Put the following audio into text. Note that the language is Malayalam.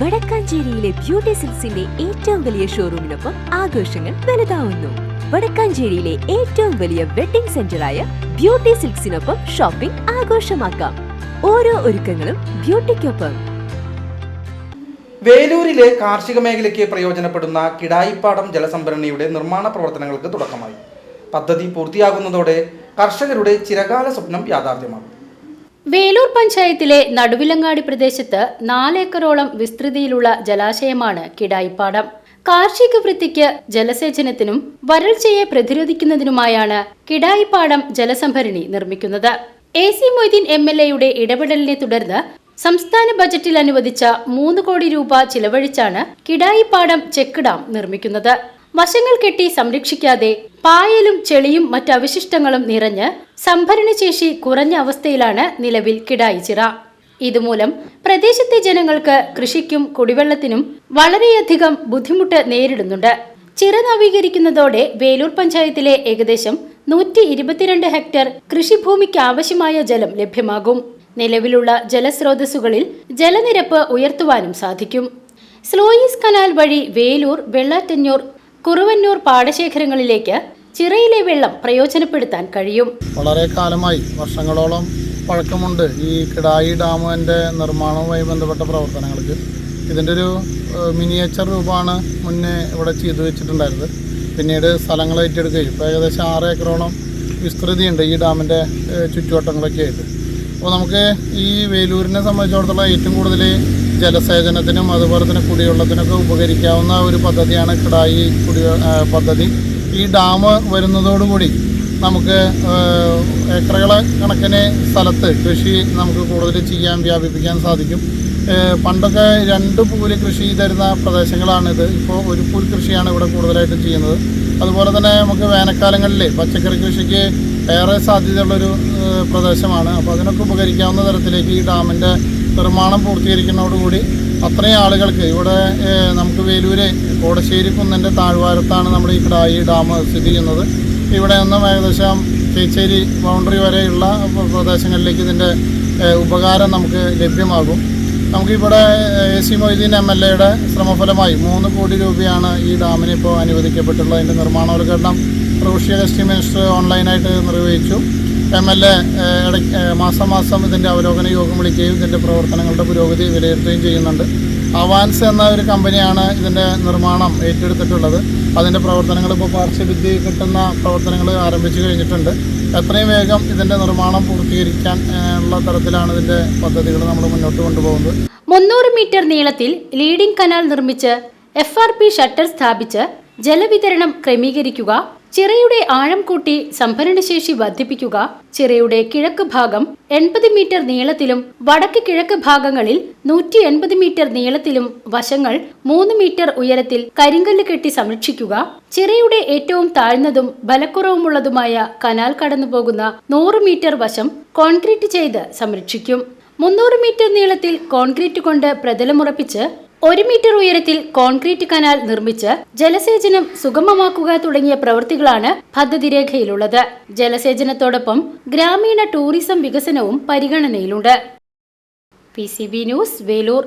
വടക്കാഞ്ചേരിയിലെ ബ്യൂട്ടി സിൽസിന്റെ ഏറ്റവും വലിയ ഷോറൂമിനൊപ്പം ആഘോഷങ്ങൾ വലുതാവുന്നു. വടക്കാഞ്ചേരിയിലെ ഏറ്റവും വലിയ വെഡിംഗ് സെന്ററായ ബ്യൂട്ടി സിൽക്സിനൊപ്പം ഷോപ്പിംഗ് ആഘോഷമാക്കാം. ഓരോ ഒരുക്കങ്ങളും ബ്യൂട്ടിക്കൊപ്പം. വേലൂരിലെ കാർഷിക മേഖലയ്ക്ക് പ്രയോജനപ്പെടുന്ന കിടായിപ്പാടം ജലസംഭരണിയുടെ നിർമ്മാണ പ്രവർത്തനങ്ങൾക്ക് തുടക്കമായി. പദ്ധതി പൂർത്തിയാകുന്നതോടെ കർഷകരുടെ ചിരകാല സ്വപ്നം യാഥാർത്ഥ്യമാകും. വേലൂർ പഞ്ചായത്തിലെ നടുവിലങ്ങാടി പ്രദേശത്ത് നാലേക്കറോളം വിസ്തൃതിയിലുള്ള ജലാശയമാണ് കിടായിപ്പാടം. കാർഷിക വൃത്തിക്ക് ജലസേചനത്തിനും വരൾച്ചയെ പ്രതിരോധിക്കുന്നതിനുമായാണ് കിടായിപ്പാടം ജലസംഭരണി നിർമ്മിക്കുന്നത്. A C Moideen M L എയുടെ ഇടപെടലിനെ തുടർന്ന് സംസ്ഥാന ബജറ്റിൽ അനുവദിച്ച മൂന്ന് കോടി രൂപ ചിലവഴിച്ചാണ് കിടായിപ്പാടം ചെക്ക് ഡാം നിർമ്മിക്കുന്നത്. വശങ്ങൾ കെട്ടി സംരക്ഷിക്കാതെ പായലും ചെളിയും മറ്റ് അവശിഷ്ടങ്ങളും നിറഞ്ഞ് സംഭരണശേഷി കുറഞ്ഞ അവസ്ഥയിലാണ് നിലവിൽ കിടായിച്ചിറ ഇതുമൂലം പ്രദേശത്തെ ജനങ്ങൾക്ക് കൃഷിക്കും കുടിവെള്ളത്തിനും വളരെയധികം ബുദ്ധിമുട്ട് നേരിടുന്നുണ്ട്. ചിറ നവീകരിക്കുന്നതോടെ വേലൂർ പഞ്ചായത്തിലെ ഏകദേശം നൂറ്റി ഇരുപത്തിരണ്ട് ഹെക്ടർ കൃഷിഭൂമിക്ക് ആവശ്യമായ ജലം ലഭ്യമാകും. നിലവിലുള്ള ജലസ്രോതസ്സുകളിൽ ജലനിരപ്പ് ഉയർത്തുവാനും സാധിക്കും. സ്ലോയിസ് കനാൽ വഴി വേലൂർ വെള്ളാറ്റഞ്ഞൂർ കുറുവന്നൂർ പാടശേഖരങ്ങളിലേക്ക് ചിറയിലെ വെള്ളം പ്രയോജനപ്പെടുത്താൻ കഴിയും. വളരെ കാലമായി വർഷങ്ങളോളം പഴക്കമുണ്ട് ഈ കിടായി ഡാമിന്റെ നിർമ്മാണവുമായി ബന്ധപ്പെട്ട പ്രവർത്തനങ്ങൾക്ക്. ഇതിന്റെ ഒരു മിനിയേച്ചർ രൂപമാണ് മുന്നേ ഇവിടെ ചെയ്തു വെച്ചിട്ടുണ്ടായിരുന്നത്. പിന്നീട് സ്ഥലങ്ങൾ ഏറ്റെടുക്കുകയും ഇപ്പോൾ ഏകദേശം ആറ് ഏക്കറോളം വിസ്തൃതിയുണ്ട് ഈ ഡാമിന്റെ ചുറ്റുവട്ടങ്ങളൊക്കെ ആയിട്ട്. അപ്പോൾ നമുക്ക് ഈ വേലൂരിനെ സംബന്ധിച്ചിടത്തോളം ഏറ്റവും കൂടുതൽ ജലസേചനത്തിനും അതുപോലെ തന്നെ കുടിവെള്ളത്തിനൊക്കെ ഉപകരിക്കാവുന്ന ഒരു പദ്ധതിയാണ് കിടായി കുടി പദ്ധതി. ഈ ഡാം വരുന്നതോടുകൂടി നമുക്ക് ഏക്കറുകൾ കണക്കിന് സ്ഥലത്ത് കൃഷി നമുക്ക് കൂടുതൽ ചെയ്യാൻ വ്യാപിപ്പിക്കാൻ സാധിക്കും. പണ്ടൊക്കെ രണ്ട് പൂൽ കൃഷി തരുന്ന പ്രദേശങ്ങളാണിത്. ഇപ്പോൾ ഒരു പൂൽ കൃഷിയാണ് ഇവിടെ കൂടുതലായിട്ട് ചെയ്യുന്നത്. അതുപോലെ തന്നെ നമുക്ക് വേനൽക്കാലങ്ങളിൽ പച്ചക്കറി കൃഷിക്ക് ഏറെ സാധ്യതയുള്ളൊരു പ്രദേശമാണ്. അപ്പോൾ അതിനൊക്കെ ഉപകരിക്കാവുന്ന തരത്തിലേക്ക് ഈ ഡാമിന്റെ നിർമ്മാണം പൂർത്തീകരിക്കുന്നതോടുകൂടി അത്രയും ആളുകൾക്ക് ഇവിടെ നമുക്ക് വേലൂര് കോടശ്ശേരി കുന്നിന്റെ താഴ്വാരത്താണ് നമ്മുടെ ഈ കിടായി ഡാം സ്ഥിതി ചെയ്യുന്നത്. ഇവിടെ നിന്നും ഏകദേശം കേച്ചേരി ബൗണ്ടറി വരെയുള്ള പ്ര- പ്രദേശങ്ങളിലേക്ക് ഇതിന്റെ ഉപകാരം നമുക്ക് ലഭ്യമാകും. നമുക്കിവിടെ A C Moideen M L എയുടെ ശ്രമഫലമായി മൂന്ന് കോടി രൂപയാണ് ഈ ഡാമിന് ഇപ്പോൾ അനുവദിക്കപ്പെട്ടുള്ളത്. അതിന്റെ നിർമ്മാണോദ്ഘാടനം റൂഷ്യ ഗസ്റ്റ് മിനിസ്റ്റർ ഓൺലൈനായിട്ട് നിർവഹിച്ചു. എം എൽ എ മാസം മാസം ഇതിന്റെ അവലോകന യോഗം വിളിക്കുകയും ഇതിന്റെ പ്രവർത്തനങ്ങളുടെ പുരോഗതി വിലയിരുത്തുകയും ചെയ്യുന്നുണ്ട്. അവാൻസ് എന്ന ഒരു കമ്പനിയാണ് ഇതിന്റെ നിർമ്മാണം ഏറ്റെടുത്തിട്ടുള്ളത്. അതിന്റെ പ്രവർത്തനങ്ങൾ ഇപ്പോൾ പാർശ്വവിദ്യ കിട്ടുന്ന പ്രവർത്തനങ്ങൾ ആരംഭിച്ചു കഴിഞ്ഞിട്ടുണ്ട്. എത്രയും വേഗം ഇതിന്റെ നിർമ്മാണം പൂർത്തീകരിക്കാൻ ഉള്ള തരത്തിലാണ് ഇതിന്റെ പദ്ധതികൾ നമ്മൾ മുന്നോട്ട് കൊണ്ടുപോകുന്നത്. മുന്നൂറ് മീറ്റർ നീളത്തിൽ ലീഡിംഗ് കനാൽ നിർമ്മിച്ച് എഫ് ഷട്ടർ സ്ഥാപിച്ച് ജലവിതരണം ക്രമീകരിക്കുക ചിറയുടെ ആഴം കൂട്ടി സംഭരണശേഷി വർദ്ധിപ്പിക്കുക. ചിറയുടെ കിഴക്ക് ഭാഗം എൺപത് മീറ്റർ നീളത്തിലും വടക്ക് കിഴക്ക് ഭാഗങ്ങളിൽ നൂറ്റി എൺപത് മീറ്റർ നീളത്തിലും വശങ്ങൾ മൂന്ന് മീറ്റർ ഉയരത്തിൽ കരിങ്കല്ല് കെട്ടി സംരക്ഷിക്കുക. ചിറയുടെ ഏറ്റവും താഴ്ന്നതും ബലക്കുറവുമുള്ളതുമായ കനാൽ കടന്നുപോകുന്ന നൂറ് മീറ്റർ വശം കോൺക്രീറ്റ് ചെയ്ത് സംരക്ഷിക്കും. മുന്നൂറ് മീറ്റർ നീളത്തിൽ കോൺക്രീറ്റ് കൊണ്ട് പ്രതലമുറപ്പിച്ച് ഒരു മീറ്റർ ഉയരത്തിൽ കോൺക്രീറ്റ് കനാൽ നിർമ്മിച്ച് ജലസേചനം സുഗമമാക്കുക തുടങ്ങിയ പ്രവൃത്തികളാണ് പദ്ധതി രേഖയിലുള്ളത് ജലസേചനത്തോടൊപ്പം ഗ്രാമീണ ടൂറിസം വികസനവും പരിഗണനയിലുണ്ട്. P news Velur.